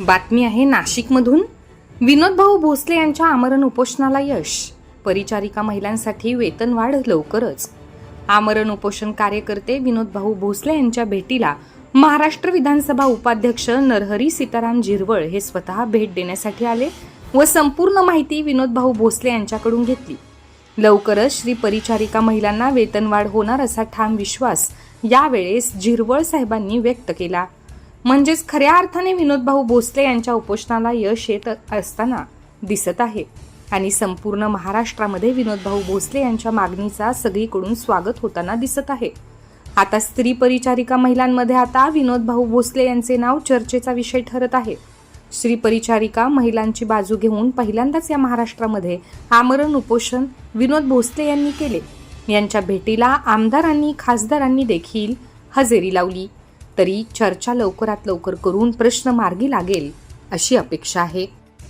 बातमी आहे नाशिकमधून. विनोदभाऊ भोसले यांच्या आमरण उपोषणाला यश. परिचारिका महिलांसाठी वेतनवाढ लवकरच. आमरण उपोषण कार्यकर्ते विनोदभाऊ भोसले यांच्या भेटीला महाराष्ट्र विधानसभा उपाध्यक्ष नरहरी सीताराम झिरवळ हे स्वतः भेट देण्यासाठी आले व संपूर्ण माहिती विनोदभाऊ भोसले यांच्याकडून घेतली. लवकरच श्री परिचारिका महिलांना वेतनवाढ होणार असा ठाम विश्वास यावेळेस झिरवळ साहेबांनी व्यक्त केला. म्हणजेच खऱ्या अर्थाने विनोदभाऊ भोसले यांच्या उपोषणाला यश येत असताना दिसत आहे. आणि संपूर्ण महाराष्ट्रामध्ये विनोदभाऊ भोसले यांच्या मागणीचा सगळीकडून स्वागत होताना दिसत आहे. आता स्त्री परिचारिका महिलांमध्ये आता विनोदभाऊ भोसले यांचे नाव चर्चेचा विषय ठरत आहे. श्री परिचारिका महिलांची बाजू घेऊन पहिल्यांदाच या महाराष्ट्रामध्ये आमरण उपोषण विनोद भोसले यांनी केले. यांच्या भेटीला आमदारांनी खासदारांनी देखील हजेरी लावली. तरी चर्चा लवकरात लवकर करून प्रश्न मार्गी लागेल अशी अपेक्षा आहे.